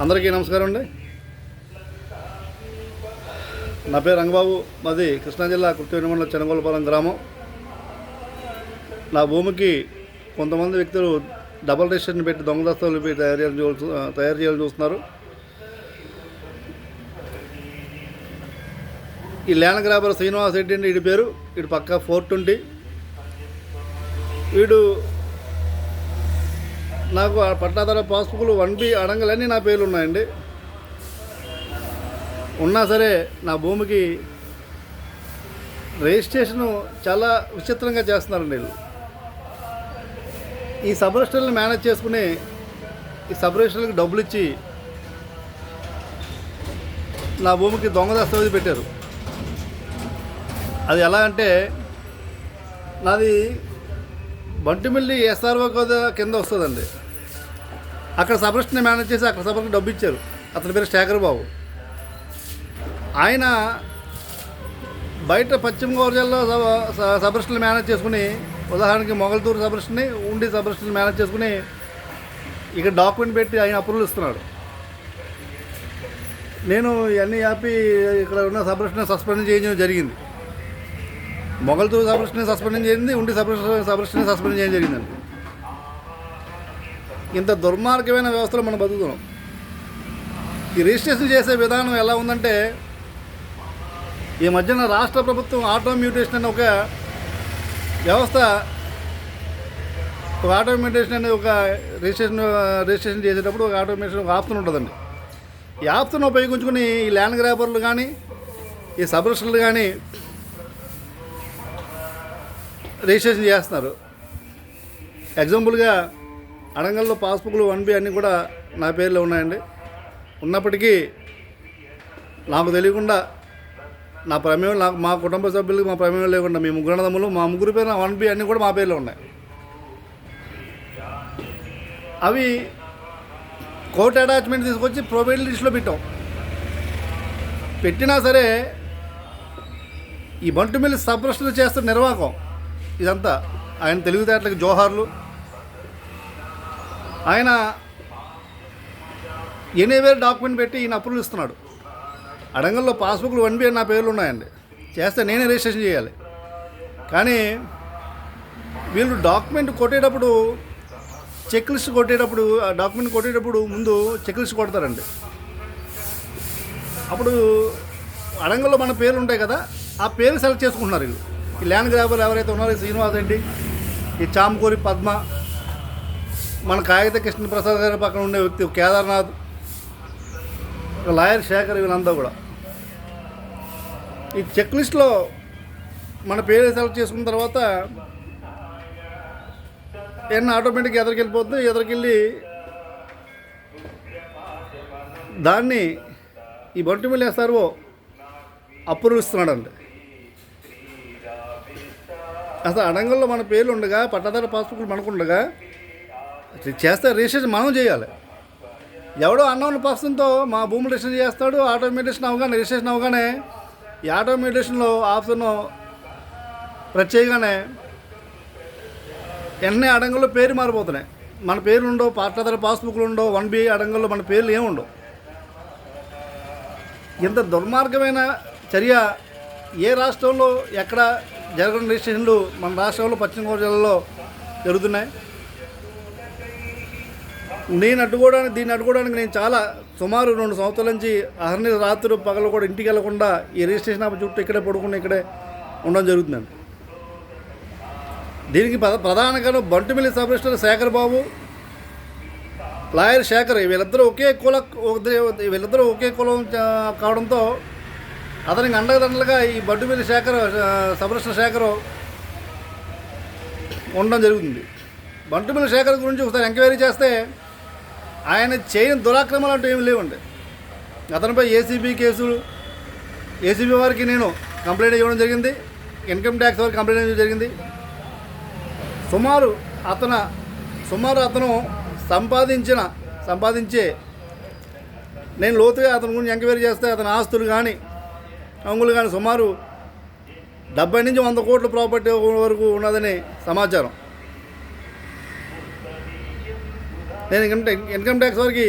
అందరికీ నమస్కారం అండి. నా పేరు రంగబాబు మాది కృష్ణా జిల్లా కృత్యూరి మండలం చెనగోలపాలెం గ్రామం. నా భూమికి కొంతమంది వ్యక్తులు డబల్ రిజిస్ట్రేషన్ పెట్టి దొంగదస్తాలు పెట్టి తయారు చేయాలని చూ తయారు చేయాలని చూస్తున్నారు. ఈ ల్యాండ్ గ్రాబర్ శ్రీనివాస్ రెడ్డి అండి వీడి పేరు. వీడు పక్క ఫోర్ ట్వంటీ. వీడు నాకు ఆ పట్టాదార పాస్బుక్లు వన్ బి అడంగలన్నీ నా పేర్లు ఉన్నాయండి ఉన్నా సరే నా భూమికి రిజిస్ట్రేషను చాలా విచిత్రంగా చేస్తున్నారండి వీళ్ళు. ఈ సబ్ రిజిస్టర్లను మేనేజ్ చేసుకుని ఈ సబ్ రిజిస్టర్లకు డబ్బులు ఇచ్చి నా భూమికి దొంగ దస్తావేజ్ పెట్టారు. అది ఎలా అంటే నాది బంటిమిల్లి ఎస్ఆర్ఓ కదా కింద వస్తుందండి. అక్కడ సబరిస్ట్ని మేనేజ్ చేసి అక్కడ సబరికి డబ్బు ఇచ్చారు అతని పేరు శేఖర్ బాబు ఆయన బయట పశ్చిమ గోదావరి జిల్లాలో సబరెస్ట్ని మేనేజ్ చేసుకుని ఉదాహరణకి మొగల్తూరు సబరెస్ట్ని ఉండి సబరెస్ట్ని మేనేజ్ చేసుకుని ఇక్కడ డాక్యుమెంట్ పెట్టి ఆయన అప్రూవల్ ఇస్తున్నాడు. నేను ఇవన్నీ ఆపి ఇక్కడ ఉన్న సబరెస్ట్ని సస్పెండ్ చేయడం జరిగింది. మొగల్తూరు సబరిస్టుని సస్పెండ్ చేయింది ఉండి సబరిస్టు సబరిస్టుని సస్పెండ్ చేయడం జరిగిందండి. ఇంత దుర్మార్గమైన వ్యవస్థలో మనం బతుకుతున్నాం. ఈ రిజిస్ట్రేషన్ చేసే విధానం ఎలా ఉందంటే ఈ మధ్యన రాష్ట్ర ప్రభుత్వం ఆటో మ్యూటేషన్ అనే ఒక వ్యవస్థ ఒక ఆటో మ్యూటేషన్ అనే ఒక రిజిస్ట్రేషన్ రిజిస్ట్రేషన్ చేసేటప్పుడు ఒక ఆటోమేషన్ ఒక ఆప్షన్ ఉంటుందండి. ఈ ఆప్షన్ ఉపయోగించుకుని ఈ ల్యాండ్ గ్రాబర్లు కానీ ఈ సబ్రిస్టర్లు కానీ రిజిస్ట్రేషన్ చేస్తున్నారు. ఎగ్జాంపుల్గా అడంగల్లో పాస్బుక్లు వన్ బి అన్నీ కూడా నా పేర్లో ఉన్నాయండి. ఉన్నప్పటికీ నాకు తెలియకుండా నా ప్రమేయం నాకు మా కుటుంబ సభ్యులకు మా ప్రమేయం లేకుండా మీ ముగ్గురు అన్నదమ్ములు మా ముగ్గురు పేరు వన్ బి అన్నీ కూడా మా పేర్లో ఉన్నాయి. అవి కోర్ట్ అటాచ్మెంట్ తీసుకొచ్చి ప్రొవైడ్ లిస్ట్లో పెట్టాం. పెట్టినా సరే ఈ బంటుమిల్లి సబ్రస్టులు చేస్తున్న నిర్వాహకం ఇదంతా ఆయన తెలివితేటలకు జోహార్లు ఆయన ఎనీవేర్ డాక్యుమెంట్ పెట్టి ఈయన అప్రూవల్ ఇస్తున్నాడు. అడంగల్లో పాస్బుక్లు వన్ బి నా పేర్లు ఉన్నాయండి. చేస్తే నేనే రిజిస్ట్రేషన్ చేయాలి. కానీ వీళ్ళు డాక్యుమెంట్ కొట్టేటప్పుడు చెక్ లిస్ట్ కొట్టేటప్పుడు ఆ డాక్యుమెంట్ కొట్టేటప్పుడు ముందు చెక్ లిస్ట్ కొడతారండి. అప్పుడు అడంగల్లో మన పేర్లు ఉంటాయి కదా ఆ పేరు సెలెక్ట్ చేసుకుంటున్నారు వీళ్ళు. ఈ ల్యాండ్ గ్రాబర్లు ఎవరైతే ఉన్నారో శ్రీనివాస్ రెడ్డి ఈ చామకూరి పద్మ మన కాగిత కృష్ణప్రసాద్ గారి పక్కన ఉండే వ్యక్తి కేదార్నాథ్ లాయర్ శేఖర్ వీళ్ళంతా కూడా. ఈ చెక్ లిస్ట్లో మన పేరు సెలెక్ట్ చేసుకున్న తర్వాత ఎన్న ఆటోమేటిక్గా ఎదరికి వెళ్ళిపోతుంది ఎదరికెళ్ళి దాన్ని ఈ బంటిమిల్లి వేస్తారో అప్రూవ్ ఇస్తున్నాడండి అసలు అడంగల్లో మన పేర్లు ఉండగా పట్టాదారు పాస్బుక్లు మనకుండగా చేస్తే రిజిస్ట్రేషన్ మనం చేయాలి. ఎవడో అన్నోన్ పర్సన్తో మా భూములు రిజిస్ట్రేషన్ చేస్తాడు ఆటోమేటేషన్ అవగానే రిజిస్ట్రేషన్ అవగానే ఈ ఆటోమేటేషన్లో ఆప్షన్ ప్రత్యేకంగానే వెంటనే అడంగల్లో పేరు మారిపోతున్నాయి. మన పేర్లు ఉండవు పట్టాదార పాస్బుక్లు ఉండవు వన్ బి అడంగల్లో మన పేర్లు ఏముండవు ఇంత దుర్మార్గమైన చర్య ఏ రాష్ట్రంలో ఎక్కడ జరగని రిజిస్ట్రేషన్లు మన రాష్ట్రంలో పశ్చిమ గోదావరి జిల్లాలో జరుగుతున్నాయి? నేను అడ్డుకోవడానికి దీన్ని అడ్డుకోవడానికి నేను చాలా సుమారు రెండు సంవత్సరాల నుంచి అహర్ని రాత్రి పగలు కూడా ఇంటికి వెళ్ళకుండా ఈ రిజిస్ట్రేషన్ ఆఫీస్ చుట్టూ ఇక్కడే పడుకుని ఇక్కడే ఉండడం జరుగుతుందండి. దీనికి ప్రధానంగా Bantumilli sub registrar Sekhar Babu lawyer Sekhar వీళ్ళిద్దరూ ఒకే కుల వీళ్ళిద్దరూ ఒకే కులం కావడంతో అతనికి అండదండలుగా ఈ బంటుమిల్లి శేఖర్ ఆ, సబ్ రిజిస్టర్ శేఖర్ ఉండడం జరుగుతుంది. బంటుమిల్లి శేఖర్ గురించి ఒకసారి ఎంక్వైరీ చేస్తే ఆయన చేయని దురాక్రమాలు అంటూ ఏమి లేవండి. అతనిపై ఏసీబీ కేసులు ఏసీబీ వారికి నేను కంప్లైంట్ ఇవ్వడం జరిగింది. ఇన్కమ్ ట్యాక్స్ వారికి కంప్లైంట్ ఇవ్వడం జరిగింది. సుమారు అతను సుమారు అతను సంపాదించిన సంపాదించే నేను లోతుగా అతని గురించి ఎంక్వైరీ చేస్తే అతని ఆస్తులు కానీ అంగులు కానీ సుమారు డెబ్బై నుంచి వంద కోట్ల ప్రాపర్టీ వరకు ఉన్నదని సమాచారం. నేను ఇన్కమ్ ట్యాక్స్ ఇన్కమ్ ట్యాక్స్ వారికి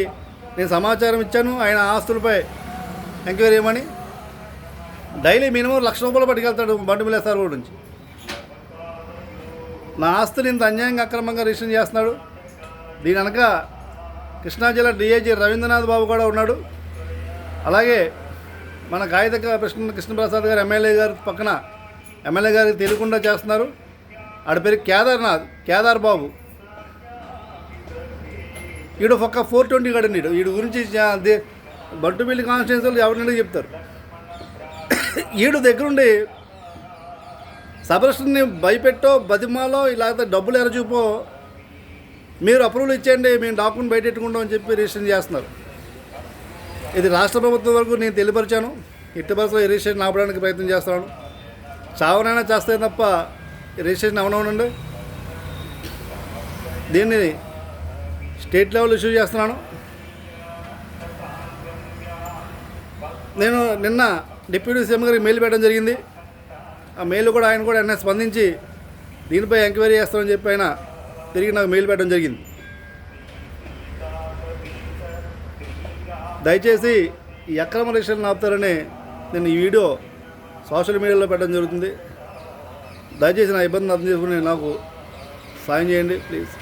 నేను సమాచారం ఇచ్చాను. ఆయన ఆస్తులపై ఎంక్వైరీ చేయమని డైలీ మినిమం లక్ష రూపాయలు పట్టుకెళ్తాడు బండి మిలేస్తారు రోడ్ నుంచి. నా ఆస్తులు ఇంత అన్యాయంగా అక్రమంగా రిజిస్టర్ చేస్తున్నాడు. దీని వెనక కృష్ణా జిల్లా డిఐజీ రవీంద్రనాథ్ బాబు కూడా ఉన్నాడు. అలాగే మన కాగిత కృష్ణ కృష్ణప్రసాద్ గారు ఎమ్మెల్యే గారి పక్కన ఎమ్మెల్యే గారికి తెలియకుండా చేస్తున్నారు. ఆడ పేరు కేదార్నాథ్ కేదార్ బాబు. ఈడు ఒక్క ఫోర్ ట్వంటీ కాడ ఈడు వీడి గురించి అదే బంటుమిల్లి బట్టుమిల్లి కాన్స్టిట్యూన్సీలు ఎవరినైనా చెప్తారు. ఈడు దగ్గరుండి సబరస్ని భయపెట్టో బతిమాలో ఇలాగ డబ్బులు ఎరచూపో మీరు అప్రూవల్ ఇచ్చేయండి మేము డాక్యుమెంట్ బయటెట్టుకుంటాం అని చెప్పి రిజిస్ట్రేషన్ చేస్తున్నారు. ఇది రాష్ట్ర ప్రభుత్వం వరకు నేను తెలియపరిచాను. ఇట్టి బస్సులో రిజిస్ట్రేషన్ ఆపడానికి ప్రయత్నం చేస్తున్నాను. చావనైనా చేస్తే తప్ప రిజిస్ట్రేషన్ అవనవునండి. దీన్ని స్టేట్ లెవెల్ ఇష్యూ చేస్తున్నాను. నేను నిన్న డిప్యూటీ సీఎం గారికి మెయిల్ పెట్టడం జరిగింది. ఆ మెయిల్ కూడా ఆయన కూడా వెంటనే స్పందించి దీనిపై ఎంక్వైరీ చేస్తామని చెప్పి ఆయన తిరిగి నాకు మెయిల్ పెట్టడం జరిగింది. దయచేసి ఈ అక్రమ రిజిస్ట్రేషన్ ఆపుతారని నేను ఈ వీడియో సోషల్ మీడియాలో పెట్టడం జరుగుతుంది. దయచేసి నా ఇబ్బందిని అర్థం చేసుకుని నాకు సాయం చేయండి ప్లీజ్.